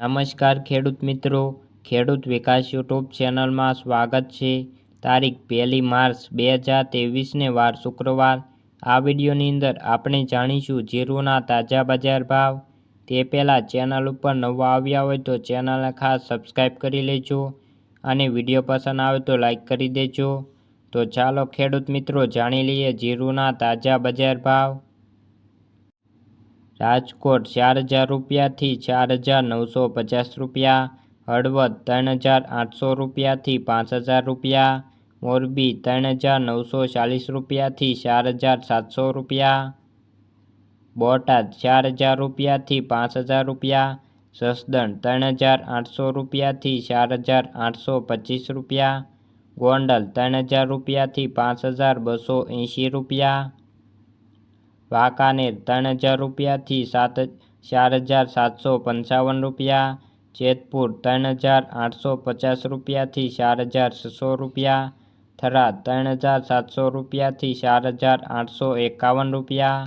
નમસ્કાર ખેડૂત મિત્રો. ખેડૂત વિકાસ યુટ્યુબ ચેનલમાં સ્વાગત છે. તારીખ પહેલી માર્ચ બે હજાર ત્રેવીસને વાર શુક્રવાર. આ વિડીયોની અંદર આપણે જાણીશું જીરુના તાજા બજાર ભાવ. તે પહેલાં ચેનલ ઉપર નવા આવ્યા હોય તો ચેનલને ખાસ સબસ્ક્રાઈબ કરી લેજો અને વીડિયો પસંદ આવે તો લાઈક કરી દેજો. તો ચાલો ખેડૂત મિત્રો જાણી લઈએ જીરુના તાજા બજાર ભાવ. રાજકોટ ચાર હજાર રૂપિયાથી ચાર હજાર નવસો પચાસ રૂપિયા હળવદ ત્રણ હજાર આઠસો રૂપિયાથી પાંચ હજાર રૂપિયા મોરબી ત્રણ હજાર નવસો ચાલીસ રૂપિયાથી ચાર હજાર સાતસો રૂપિયા બોટાદ ચાર હજાર રૂપિયાથી પાંચ હજાર રૂપિયા જસદણ ત્રણ હજાર આઠસો રૂપિયાથી ચાર હજાર આઠસો પચીસ રૂપિયા ગોંડલ ત્રણ હજાર રૂપિયાથી પાંચ હજાર બસો એંશી રૂપિયા વાંકાનેર ત્રણ હજાર રૂપિયાથી સાત ચાર હજાર સાતસો પંચાવન રૂપિયા જેતપુર ત્રણ હજાર આઠસો પચાસ રૂપિયાથી ચાર હજાર છસો રૂપિયા થરાદ ત્રણ હજાર સાતસો રૂપિયાથી ચાર હજાર આઠસો એકાવન રૂપિયા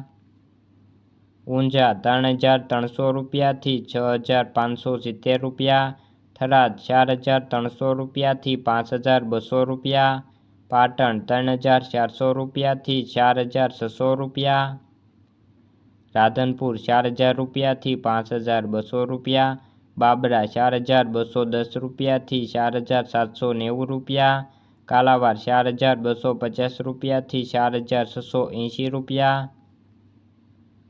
ઊંઝા ત્રણ હજાર ત્રણસો રૂપિયાથી છ હજાર પાંચસો સિત્તેર રૂપિયા થરાદ ચાર હજાર ત્રણસો રૂપિયાથી પાંચ હજાર બસો રૂપિયા પાટણ ત્રણ હજાર ચારસો રૂપિયાથી ચાર હજાર છસો રૂપિયા રાધનપુર ચાર હજાર રૂપિયાથી પાંચ હજાર બસો રૂપિયા બાબરા ચાર હજાર બસો દસ રૂપિયાથી ચાર હજાર સાતસો નેવું રૂપિયા કાલાવાર ચાર હજાર બસો પચાસ રૂપિયાથી ચાર હજાર છસો એંશી રૂપિયા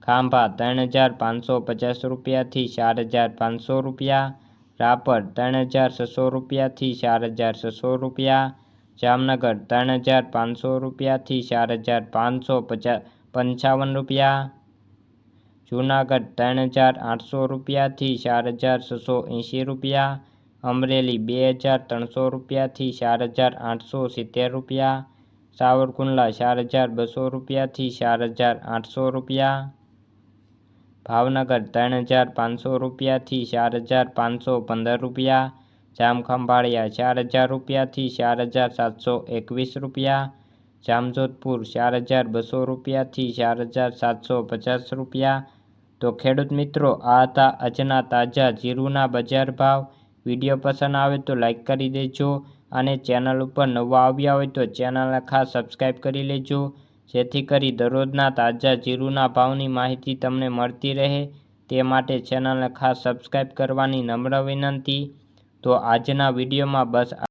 ખાંભા ત્રણ હજાર પાંચસો પચાસ રૂપિયાથી ચાર હજાર પાંચસો રૂપિયા રાપર ત્રણ હજાર છસો રૂપિયાથી ચાર હજાર છસો રૂપિયા જામનગર ત્રણ હજાર પાંચસો રૂપિયાથી ચાર હજાર પાંચસો પચાસ પંચાવન રૂપિયા જૂનાગઢ ત્રણ હજાર આઠસો રૂપિયાથી ચાર હજાર છસો એંશી રૂપિયા અમરેલી બે હજાર ત્રણસો રૂપિયાથી ચાર હજાર આઠસો સિત્તેર રૂપિયા સાવરકુંડલા ચાર હજાર બસો રૂપિયાથી ચાર હજાર આઠસો રૂપિયા ભાવનગર ત્રણ હજાર પાંચસો રૂપિયાથી ચાર હજાર પાંચસો પંદર રૂપિયા જામખંભાળિયા ચાર હજાર રૂપિયાથી ચાર હજાર સાતસો એકવીસ રૂપિયા જામજોધપુર ચાર હજાર બસો રૂપિયાથી ચાર હજાર સાતસો પચાસ રૂપિયા તો ખેડૂત મિત્રો, આ હતા આજના તાજા જીરુના બજાર ભાવ. વીડિયો પસંદ આવે તો લાઇક કરી દેજો અને ચેનલ ઉપર નવા આવ્યા હોય તો ચેનલને ખાસ સબસ્ક્રાઈબ કરી લેજો. જેથી કરી દરરોજના તાજા જીરુના ભાવની માહિતી તમને મળતી રહે. તે માટે ચેનલને ખાસ સબસ્ક્રાઈબ કરવાની નમ્ર વિનંતી. તો આજના વિડીયોમાં બસ